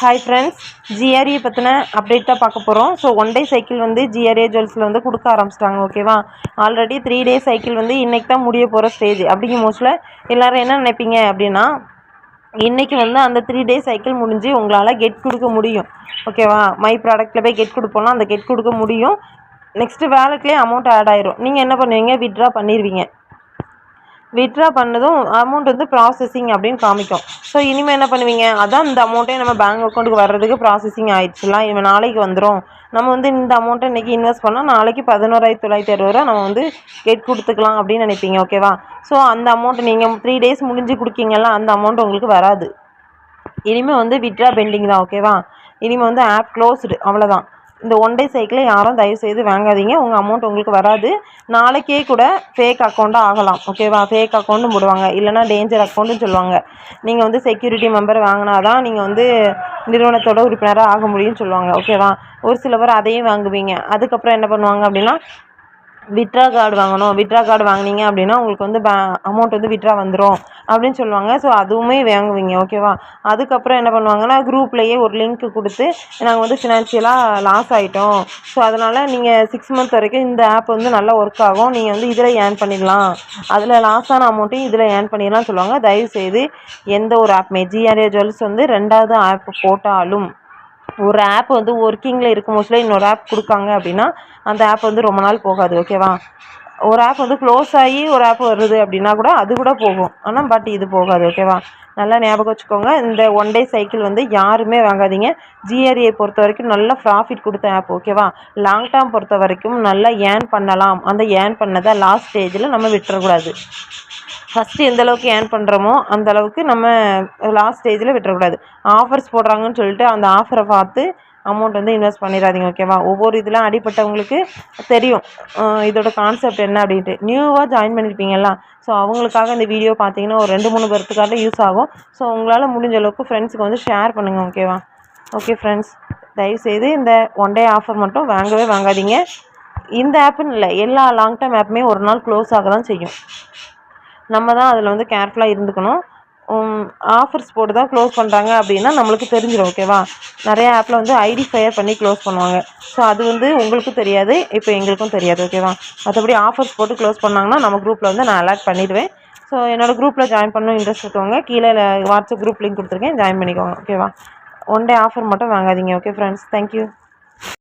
Hi friends GRA பற்றின update தான் பார்க்க போகிறோம் ஸோ ஒன் டே சைக்கிள் வந்து ஜிஆர்ஏ ஜுவல்ஸில் வந்து கொடுக்க ஆரம்பிச்சிட்டாங்க ஓகேவா ஆல்ரெடி த்ரீ டே சைக்கிள் வந்து இன்றைக்கி தான் முடிய போகிற ஸ்டேஜ் அப்படிங்கும் மோஸ்ட்டில் எல்லோரும் என்ன நினைப்பீங்க அப்படின்னா இன்றைக்கி வந்து அந்த த்ரீ டே சைக்கிள் முடிஞ்சு உங்களால் கெட் கொடுக்க முடியும். ஓகேவா மை ப்ராடக்ட்டில் போய் கெட் கொடுப்போம்னா அந்த கெட் கொடுக்க முடியும். நெக்ஸ்ட்டு வேலட்லேயே அமௌண்ட் ஆட் ஆயிரும். நீங்கள் என்ன பண்ணுவீங்க? வித்ட்ரா பண்ணிடுவீங்க வித்ட்ரா பண்ணதும் அமௌண்ட் வந்து ப்ராசஸிங் அப்படின்னு காமிக்கும். ஸோ இனிமேல் என்ன பண்ணுவீங்க? அதான் இந்த அமௌண்ட்டே நம்ம பேங்க் அக்கௌண்ட்டுக்கு வர்றதுக்கு ப்ராசஸிங் ஆயிடுச்சுலாம் இவன் நாளைக்கு வந்துடும் நம்ம வந்து இந்த அமௌண்ட்டை இன்றைக்கி இன்வெஸ்ட் பண்ணால் நாளைக்கு பதினோராயிரத்தி தொள்ளாயிரத்தி அறுபது ரூபா நம்ம வந்து கெட் கொடுத்துக்கலாம் அப்படின்னு நினைப்பீங்க ஓகேவா ஸோ அந்த அமௌண்ட் நீங்கள் த்ரீ டேஸ் முடிஞ்சு கொடுக்கீங்கல்ல அந்த அமௌண்ட் உங்களுக்கு வராது. இனிமேல் வந்து வித்ட்ரா பெண்டிங் தான் ஓகேவா இனிமேல் வந்து ஆப் க்ளோஸ்டு அவ்வளோதான் இந்த ஒன் டே சைக்கிளை யாரும் தயவுசெய்து வாங்காதீங்க. உங்கள் அமௌண்ட் உங்களுக்கு வராது. நாளைக்கே கூட ஃபேக் அக்கௌண்ட்டாக ஆகலாம். ஓகேவா ஃபேக் அக்கௌண்ட்டும் போடுவாங்க. இல்லைனா டேஞ்சர் அக்கௌண்ட்டும் சொல்லுவாங்க. நீங்கள் வந்து செக்யூரிட்டி மெம்பர் வாங்கினா தான் நீங்கள் வந்து நிறுவனத்தோட உறுப்பினராக ஆக முடியும்னு சொல்லுவாங்க. ஓகேவா ஒரு சில பேர் அதையும் வாங்குவீங்க. அதுக்கப்புறம் என்ன பண்ணுவாங்க அப்படின்னா விட்ரா கார்டு வாங்கணும். விட்ரா கார்டு வாங்கினீங்க அப்படின்னா உங்களுக்கு வந்து பே அமௌண்ட் வந்து விட்ரா வந்துடும் அப்படின்னு சொல்லுவாங்க. ஸோ அதுவுமே வாங்குவீங்க. ஓகேவா அதுக்கப்புறம் என்ன பண்ணுவாங்கன்னா குரூப்லேயே ஒரு லிங்க் கொடுத்து நாங்கள் வந்து ஃபினான்ஷியலாக லாஸ் ஆகிட்டோம் ஸோ அதனால் நீங்கள் சிக்ஸ் மந்த் வரைக்கும் இந்த ஆப் வந்து நல்லா ஒர்க் ஆகும். நீங்கள் வந்து இதில் ஏர்ன் பண்ணிடலாம். அதில் லாஸ் ஆன அமௌண்ட்டையும் இதில் ஏர்ன் பண்ணிடலாம் சொல்லுவாங்க. தயவுசெய்து எந்த ஒரு ஆப்புமே ஜிஆர்ஏ ஜுவல்ஸ் வந்து ரெண்டாவது ஆப் போட்டாலும் ஒரு ஆப் வந்து ஒர்க்கிங்கில் இருக்கும் மோஸ்ட்லி இன்னொரு ஆப் கொடுக்காங்க அப்படின்னா அந்த ஆப் வந்து ரொம்ப நாள் போகாது ஓகேவா ஒரு ஆப் வந்து க்ளோஸ் ஆகி ஒரு ஆப் வருது அப்படின்னா கூட அது கூட போகும். ஆனால் பட் இது போகாது ஓகேவா நல்லா ஞாபகம் வச்சுக்கோங்க. இந்த ஒன் டே சைக்கிள் வந்து யாருமே வாங்காதீங்க. ஜிஆர்ஏ பொறுத்த வரைக்கும் நல்ல ப்ராஃபிட் கொடுத்த ஆப் ஓகேவா லாங் டேர்ம் பொறுத்த வரைக்கும் நல்லா ஏர்ன் பண்ணலாம். அந்த ஏர்ன் பண்ணதை லாஸ்ட் ஸ்டேஜில் நம்ம விட்டுறக்கூடாது. ஃபஸ்ட்டு எந்த அளவுக்கு ஏர்ன் பண்ணுறோமோ அந்த அளவுக்கு நம்ம லாஸ்ட் ஸ்டேஜில் விட்டுறக்கூடாது. ஆஃபர்ஸ் போடுறாங்கன்னு சொல்லிட்டு அந்த ஆஃபரை பார்த்து அமௌண்ட் வந்து இன்வெஸ்ட் பண்ணிடாதீங்க ஓகேவா ஒவ்வொரு இதெல்லாம் அடிப்பட்டவங்களுக்கு தெரியும். இதோட கான்செப்ட் என்ன அப்படின்ட்டு. நியூவாக ஜாயின் பண்ணியிருப்பீங்களா ஸோ அவங்களுக்காக இந்த வீடியோ பார்த்தீங்கன்னா ஒரு ரெண்டு மூணு பேர்த்துக்காக யூஸ் ஆகும். ஸோ உங்களால் முடிஞ்ச அளவுக்கு ஃப்ரெண்ட்ஸுக்கு வந்து ஷேர் பண்ணுங்கள் ஓகேவா ஓகே ஃப்ரெண்ட்ஸ் தயவுசெய்து இந்த ஒன் டே ஆஃபர் மட்டும் வாங்கவே வாங்காதீங்க. இந்த ஆப்புன்னு இல்லை எல்லா லாங் டேர்ம் ஆப்புமே ஒரு நாள் க்ளோஸ் ஆக தான் செய்யும். நம்ம தான் அதில் வந்து கேர்ஃபுல்லாக இருந்துக்கணும். ஆஃபர்ஸ் போட்டு தான் க்ளோஸ் பண்ணுறாங்க அப்படின்னா நம்மளுக்கு தெரிஞ்சிடும் ஓகேவா நிறையா ஆப்பில் வந்து ஐடி ஃபயர் பண்ணி க்ளோஸ் பண்ணுவாங்க. ஸோ அது வந்து உங்களுக்கும் தெரியாது இப்போ எங்களுக்கும் தெரியாது ஓகேவா மற்றபடி ஆஃபர்ஸ் போட்டு க்ளோஸ் பண்ணாங்கன்னா நம்ம குரூப்பில் வந்து நான் அலர்ட் பண்ணிடுவேன். ஸோ என்னோடய குரூப்பில் ஜாயின் பண்ணணும் இன்ட்ரெஸ்ட் இருக்கவங்க கீழே வாட்ஸ்அப் குரூப் லிங்க் கொடுத்துருக்கேன் ஜாயின் பண்ணிக்கோங்க ஓகேவா ஒன் டே ஆஃபர் மட்டும் வாங்காதீங்க ஓகே ஃப்ரெண்ட்ஸ் தேங்க்யூ